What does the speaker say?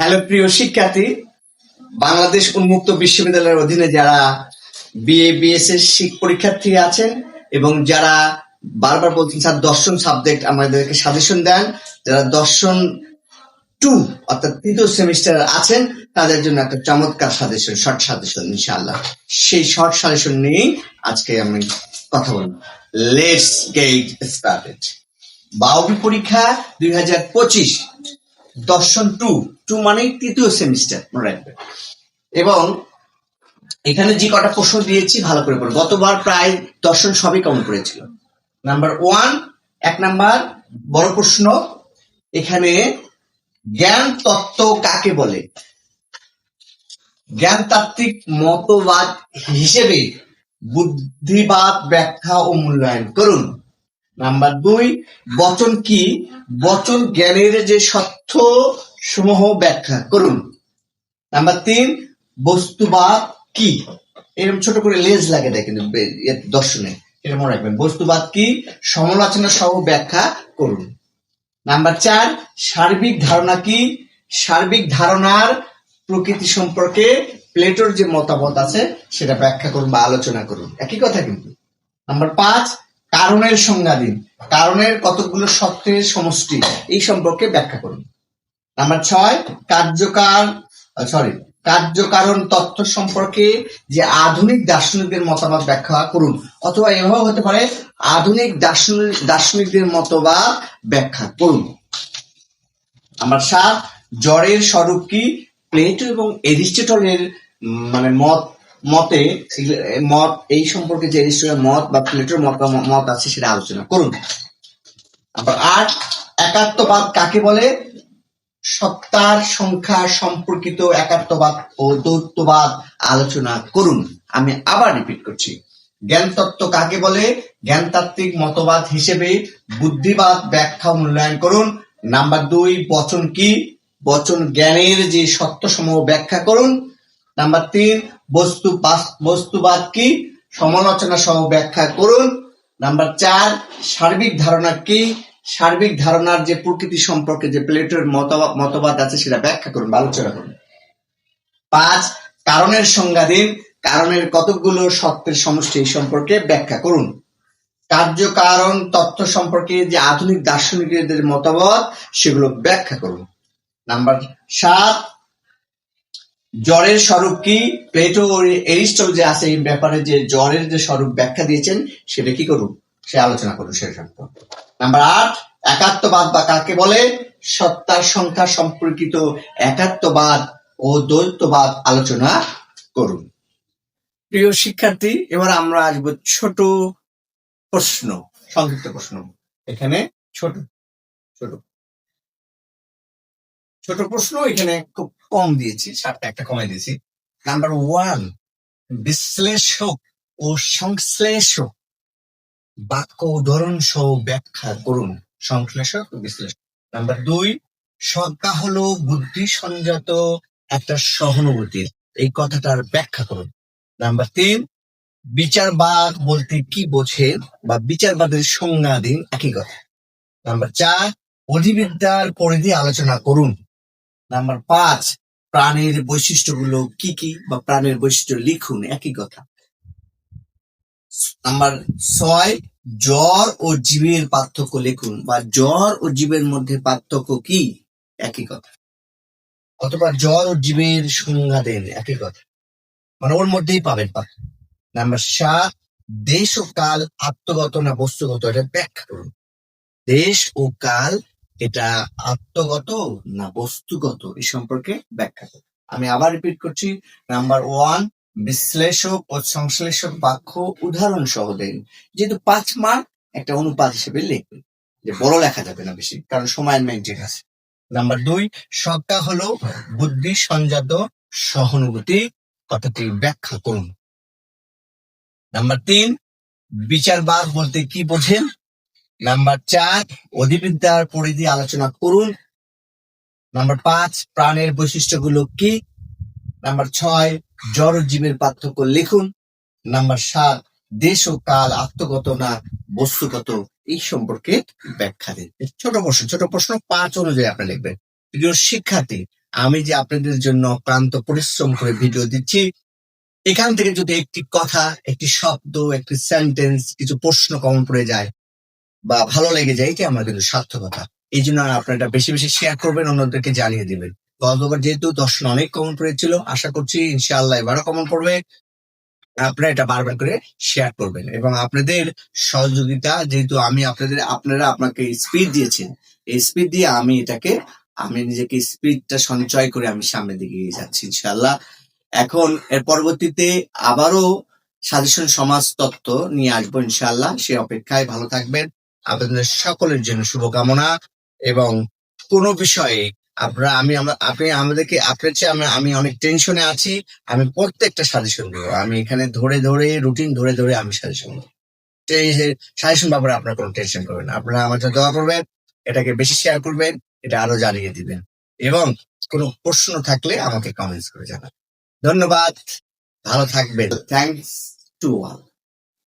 Hello, প্রিয় শিক্ষার্থী। বাংলাদেশ উন্মুক্ত বিশ্ববিদ্যালয়ের অধীনে যারা বিএ বিএস এর শিক পরীক্ষার্থী আছেন এবং যারা বারবার বলছেন, স্যার, দর্শন সাবজেক্ট আমাদেরকে সাজেশন দেন। যারা দর্শন টু অর্থাৎ তৃতীয় সেমিস্টার আছেন, তাদের জন্য একটা চমৎকার সাজেশন শর্ট সাজেশন, ইনশাআল্লাহ। সেই শর্ট সাজেশন নিয়েই আজকে আমি কথা বলব। লেটস গেট স্টার্টেড বাউবি পরীক্ষা দুই হাজার পঁচিশ দর্শন টু টু মানে তৃতীয় সেমিস্টার মনে রাখবেন এবং এখানে যে কটা প্রশ্ন দিয়েছি, ভালো করে পড়ো। গতবার প্রায় দর্শন সবই কমন করেছিল। নাম্বার ওয়ান এক নাম্বার, বড় প্রশ্ন, এখানে জ্ঞান তত্ত্ব কাকে বলে? জ্ঞানতাত্ত্বিক মতবাদ হিসেবে বুদ্ধিবাদ ব্যাখ্যা ও মূল্যায়ন করুন। নাম্বার দুই, বচন কি? বচন জ্ঞানের যে সত্য সমূহ ব্যাখ্যা। করুন। নাম্বার তিন বস্তুবাদ কি? এরকম ছোট করে লেজ লাগে ইয়ে দর্শনে। মনে রাখবেন। বস্তুবাদ কি? সমালোচনা সহ ব্যাখ্যা করুন। নাম্বার চার, সার্বিক ধারণা কি? সার্বিক ধারণার প্রকৃতি সম্পর্কে প্লেটোর যে মতামত আছে, সেটা ব্যাখ্যা করুন বা আলোচনা করুন। একই কথা কিন্তু। নাম্বার পাঁচ কারণের সংজ্ঞা দিন কারণের কতগুলো সত্যের সমষ্টি, এই সম্পর্কে ব্যাখ্যা করুন। নাম্বার ছয়, কার্যকার সরি কার্যকারণ তথ্য সম্পর্কে যে আধুনিক দার্শনিকদের মতামত ব্যাখ্যা করুন। অথবা এভাবে হতে পারে, আধুনিক দার্শনিক দার্শনিকদের মতবাদ ব্যাখ্যা করুন। আমার সাত জ্বরের স্বরূপ কি? প্লেটো এবং এরিস্টটলের মানে মত মতে মত, এই সম্পর্কে যে এরিস্টটলের মত বা প্লেটোর মত মত আছে সেটা আলোচনা করুন। নাম্বার আট একাত্মবাদ কাকে বলে? সত্তার সংখ্যা সম্পর্কিত একাত্মবাদ ও দ্বৈতবাদ আলোচনা করুন। আমি আবার রিপিট করছি। জ্ঞান তত্ত্ব কাকে বলে? জ্ঞানতাত্ত্বিক মতবাদ হিসেবে বুদ্ধিবাদ ব্যাখ্যা মূল্যায়ন করুন। নাম্বার দুই, বচন কি? বচন জ্ঞানের যে সত্যসমূহ ব্যাখ্যা করুন। নাম্বার তিন, বস্তু বস্তুবাদ কি? সমালোচনা সহ ব্যাখ্যা করুন। নাম্বার চার, সার্বিক ধারণা কি? সার্বিক ধারণার যে প্রকৃতি সম্পর্কে যে প্লেটোর মতবাদ আছে সেটা ব্যাখ্যা করুন আলোচনা করুন। পাঁচ, কারণের সংজ্ঞা দিন। কারণের কতগুলো সত্যের সমষ্টি সম্পর্কে ব্যাখ্যা করুন। কার্যকারণ তথ্য সম্পর্কে যে আধুনিক দার্শনিকদের মতবাদ, সেগুলো ব্যাখ্যা করুন। নাম্বার সাত জ্বরের স্বরূপ কি? প্লেটো এরিস্টল যে আছে, এই ব্যাপারে যে জ্বরের যে স্বরূপ ব্যাখ্যা দিয়েছেন, সেটা কি করুন? সে আলোচনা করুন, সে সম্পর্কে নাম্বার আট, একাত্মবাদ বা কাকে বলে? সত্তার সংখ্যা সম্পর্কিত একাত্মবাদ ও দ্বৈতবাদ আলোচনা করুন। প্রিয় শিক্ষার্থী, এবার আমরা আসব ছোট প্রশ্ন, সংক্ষিপ্ত প্রশ্ন। এখানে ছোট ছোট। ছোট প্রশ্ন, এখানে খুব কম দিয়েছি, সাতটা একটা কমে দিয়েছি। নাম্বার ওয়ান বিশ্লেষক ও সংশ্লেষক বাক্য উদাহরণ সহ ব্যাখ্যা করুন। সংশ্লেষক বিশ্লেষক। নাম্বার দুই, সজ্ঞা হলো বুদ্ধি সংযত একটা সহানুভূতি। এই কথাটার ব্যাখ্যা করুন। নাম্বার তিন, বিচারবাদ বলতে কি বোঝে বা বিচারবাদের সংজ্ঞা দিন একই কথা। নাম্বার চার, অধিবিদ্যার পরিধি আলোচনা করুন। নাম্বার পাঁচ, প্রাণের বৈশিষ্ট্যগুলো কি কি বা প্রাণের বৈশিষ্ট্য লিখুন, একই কথা। নাম্বার ছয়, জ্বর ও জীবের পার্থক্য লিখুন, বা জ্বর ও জীবের মধ্যে পার্থক্য কি? একই কথা। অথবা জ্বর ও জীবের সংজ্ঞা দেন, একই কথা। মানে ওর মধ্যেই পাবেন নাম্বার সাত, দেশ ও কাল আত্মগত না বস্তুগত, এটা ব্যাখ্যা করুন। দেশ ও কাল এটা আত্মগত না বস্তুগত এই সম্পর্কে ব্যাখ্যা করুন আমি আবার রিপিট করছি নাম্বার ওয়ান বিশ্লেষক ও সংশ্লেষক বাক্য উদাহরণ সহ দেন। যেহেতু পাঁচ মার্ক একটা অনুপাত হিসেবে লিখবেন যে বড় লেখা যাবে না বেশি, কারণ সময়ের মেনটেন আছে। নাম্বার দুই সত্তা হলো বুদ্ধি সংজাত সহানুভূতি। কথাটি ব্যাখ্যা করুন। নাম্বার তিন বিচারবাদ বলতে কি বোঝেন? নাম্বার চার, অধিবিদ্যার পরিধি আলোচনা করুন। নাম্বার পাঁচ, প্রাণের বৈশিষ্ট্যগুলো কি? নাম্বার ছয়, জড় জীবের পার্থক্য লিখুন। নাম্বার সাত, দেশ ও কাল আত্মগত না বস্তুগত, এই সম্পর্কে ব্যাখ্যা দিন। ছোট প্রশ্ন ছোট প্রশ্ন পাঁচ অনুযায়ী আপনি লিখবেন। প্রিয় শিক্ষার্থী, আমি যে আপনাদের জন্য ক্লান্ত পরিশ্রম করে ভিডিও দিচ্ছি, এখান থেকে যদি একটি কথা, একটি শব্দ, একটি সেন্টেন্স কিছু প্রশ্ন কমন পড়ে যায় বা ভালো লেগে যায় এটি আমার কিন্তু সার্থকতা। এই জন্য আপনারা এটা বেশি বেশি শেয়ার করবেন, অন্যদেরকে জানিয়ে দিবেন। গতবার যেহেতু দর্শন অনেক কমন পড়েছিল, আশা করছি ইনশাআল্লাহ এবারও কমন পড়বে। আপনারা এটা বারবার করে শেয়ার করবেন এবং আপনাদের সহযোগিতা, যেহেতু আমি আপনাদের, আপনারা আপনাকে স্পিড দিয়েছেন, এই স্পিড দিয়ে আমি এটাকে, আমি নিজেকে স্পিডটা সঞ্চয় করে আমি সামনের দিকে এগিয়ে যাচ্ছি ইনশাআল্লাহ। এখন এর পরবর্তীতে আবারও সাজেশন সমাজ তত্ত্ব নিয়ে আসব ইনশাআল্লাহ। সে অপেক্ষায় ভালো থাকবেন। আপনাদের সকলের জন্য শুভকামনা এবং কোনো বিষয়ে আপনারা আমি আপনি আমাদেরকে, আপনার চেয়ে আমি অনেক টেনশনে আছি, আমি প্রত্যেকটা সাজেশন দেবো। আমি এখানে ধরে ধরে রুটিন ধরে ধরে আমি সাজেশন সাজেশন ব্যাপারে আপনার কোনো টেনশন করবেন আপনারা আমার জন্য দোয়া করবেন, এটাকে বেশি শেয়ার করবেন, এটা আরও জানিয়ে দিবেন। এবং কোনো প্রশ্ন থাকলে আমাকে কমেন্টস করে জানাবেন। ধন্যবাদ, ভালো থাকবেন। Thanks to all